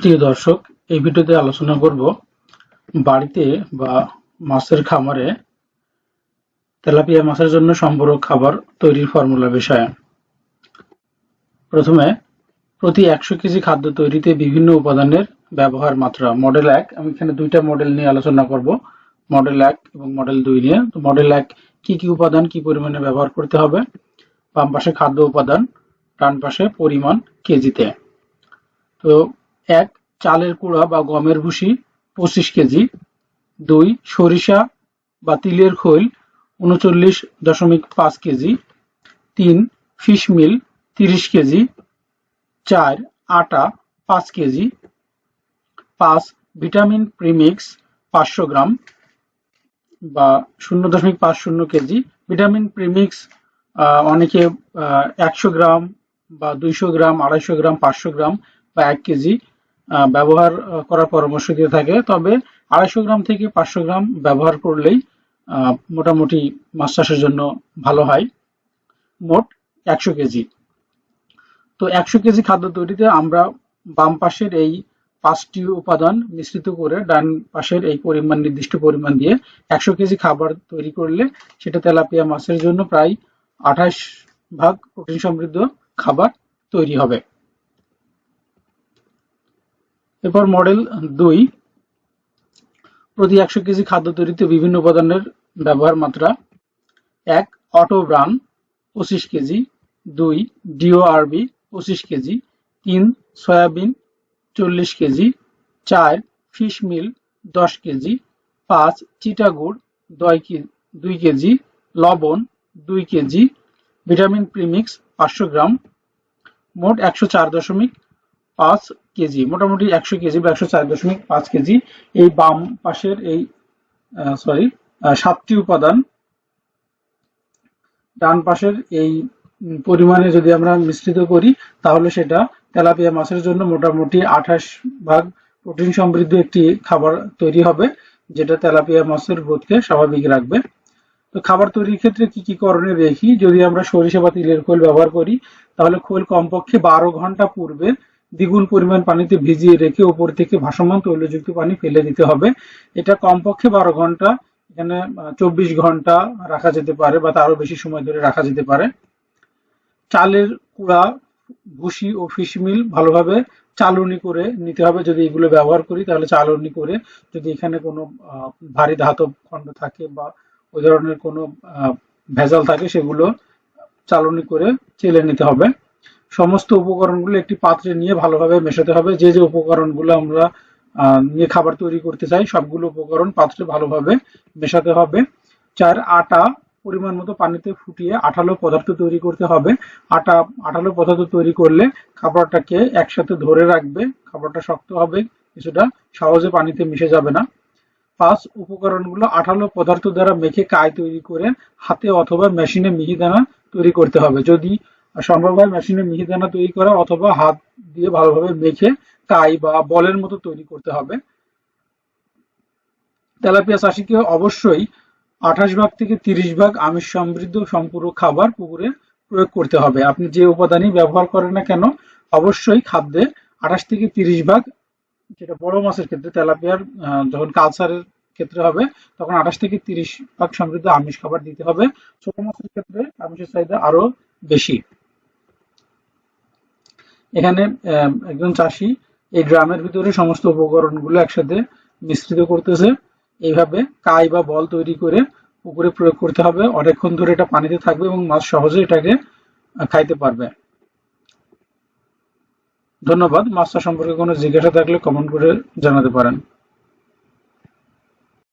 প্রিয় দর্শক, এই ভিডিওতে আলোচনা করব বাড়িতে বা মাছের খামারে তেলাপিয়া মাছের জন্য সম্পূরক খাবার তৈরির ফর্মুলা বিষয়ে। প্রথমে, প্রতি একশো কেজি খাদ্য তৈরিতে বিভিন্ন উপাদানের ব্যবহার মাত্রা। মডেল এক, আমি এখানে দুইটা মডেল নিয়ে আলোচনা করব। মডেল এক এবং মডেল দুই নিয়ে। তো মডেল এক, কি কি উপাদান কি পরিমাণে ব্যবহার করতে হবে? বাম পাশে খাদ্য উপাদান, ডান পাশে পরিমাণ কেজিতে। তো এক, চালের কুড়া বা গমের ভুসি, পঁচিশ কেজি। দুই, সরিষা বা তিলের খৈল, উনচল্লিশ দশমিক পাঁচ কেজি। তিন, ফিশ মিল, তিরিশ কেজি। চার, আটা, পাঁচ কেজি। পাঁচ, ভিটামিন প্রিমিক্স, পাঁচশো গ্রাম বা শূন্য দশমিক পাঁচ শূন্য কেজি। ভিটামিন প্রিমিক্স অনেকে একশো গ্রাম বা দুইশো গ্রাম, আড়াইশো গ্রাম, পাঁচশো গ্রাম বা এক কেজি। ব্যবহার করার পরামর্শ দিয়ে থাকে। তবে আড়াইশো গ্রাম থেকে পাঁচশো গ্রাম ব্যবহার করলেই মোটামুটি মাছ চাষের জন্য ভালো হয়। মোট একশো কেজি। তো একশো কেজি খাদ্য তৈরিতে আমরা বাম পাশের এই পাঁচটি উপাদান মিশ্রিত করে ডান পাশের এই পরিমাণ, নির্দিষ্ট পরিমাণ দিয়ে একশো কেজি খাবার তৈরি করলে সেটা তেলাপিয়া মাছের জন্য প্রায় আঠাশ ভাগ প্রোটিন সমৃদ্ধ খাবার তৈরি হবে। এরপর মডেল দুই। প্রতি একশো কেজি খাদ্য তৈরিতে বিভিন্ন উপাদানের ব্যবহার মাত্রা। এক অটো ব্রান পঁচিশ কেজি। দুই ডিওআরবি পঁচিশ কেজি। তিন, সয়াবিন, চল্লিশ কেজি। চার ফিশ মিল দশ কেজি। পাঁচ চিটাগুড় দই কেজি। লবণ, দুই কেজি। ভিটামিন প্রিমিক্স পাঁচশো গ্রাম। মোট একশো চার দশমিক পাঁচ কেজি, মোটামুটি একশো কেজি বা একশো চার দশমিক পাঁচ কেজি। এই বাম পাশের এই সরি সাতটি উপাদান। ডান পাশের এই পরিমাণে যদি আমরা মিশ্রিত করি, তাহলে সেটা তেলাপিয়া মাছের জন্য মোটামুটি আঠাশ ভাগ প্রোটিন সমৃদ্ধ একটি খাবার তৈরি হবে, যেটা তেলাপিয়া মাছের গ্রোথকে স্বাভাবিক রাখবে। তো খাবার তৈরির ক্ষেত্রে কি কি করণীয় দেখি? যদি আমরা সরিষা বা তিলের খোল ব্যবহার করি, তাহলে খোল কমপক্ষে বারো ঘণ্টা পূর্বে দ্বিগুণ পরিমাণ পানিতে ভিজিয়ে রেখে উপর থেকে ভাসমান তৈলযুক্ত পানি ফেলে দিতে হবে। এটা কমপক্ষে বারো ঘণ্টা, এখানে চব্বিশ ঘণ্টা রাখা যেতে পারে বা তারও বেশি সময় ধরে রাখা যেতে পারে। চালের কুড়া, ভুসি ও ফিশমিল ভালোভাবে চালনি করে নিতে হবে। যদি এগুলো ব্যবহার করি, তাহলে চালনি করে যদি এখানে কোনো ভারী ধাতব খণ্ড থাকে বা ওই ধরনের কোনো ভেজাল থাকে, সেগুলো চালনি করে চেলে নিতে হবে। সমস্ত উপকরণগুলো একটি পাত্রে নিয়ে ভালোভাবে মেশাতে হবে। যে যে উপকরণগুলো আমরা নিয়ে খাবার তৈরি করতে চাই, সবগুলো উপকরণ পাত্রে ভালোভাবে মেশাতে হবে। চার, আটা পরিমাণ মতো পানিতে ফুটিয়ে আঠালো পদার্থ তৈরি করতে হবে। আটা, আঠালো পদার্থ তৈরি করলে খাবারটাকে একসাথে ধরে রাখবে, খাবারটা শক্ত হবে, কিছুটা সহজে পানিতে মিশে যাবে না। পাঁচ, উপকরণগুলো আঠালো পদার্থ দ্বারা মেখে কায় তৈরি করে হাতে অথবা মেশিনে মিহিদানা তৈরি করতে হবে। যদি সম্ভব হয় মেশিনে মিহিদানা তৈরি করা অথবা হাত দিয়ে ভালোভাবে মেখে কাই বা বলের মতো তৈরি করতে হবে। তেলাপিয়া চাষিকে অবশ্যই আঠাশ ভাগ থেকে তিরিশ ভাগ আমিষ সমৃদ্ধ সম্পূরক খাবার পুকুরে প্রয়োগ করতে হবে। আপনি যে উপাদানই ব্যবহার করেন না কেন, অবশ্যই খাদ্যে আঠাশ থেকে তিরিশ ভাগ যেটা বড় মাছের ক্ষেত্রে তেলাপিয়ার যখন কালচারের ক্ষেত্রে হবে, তখন আঠাশ থেকে তিরিশ ভাগ সমৃদ্ধ আমিষ খাবার দিতে হবে। ছোট মাছের ক্ষেত্রে আমিষের চাহিদা আরও বেশি। এখানে একজন চাষি এই ড্রামের ভিতরে সমস্ত উপকরণগুলো একসাথে মিশ্রিত করতেছে। এইভাবে কাই বা বল তৈরি করে পুকুরে প্রয়োগ করতে হবে। অনেকক্ষণ ধরে এটা পানিতে থাকবে এবং মাছ সহজে এটাকে খাইতে পারবে। ধন্যবাদ। মাছটা সম্পর্কে কোনো জিজ্ঞাসা থাকলে কমেন্ট করে জানাতে পারেন।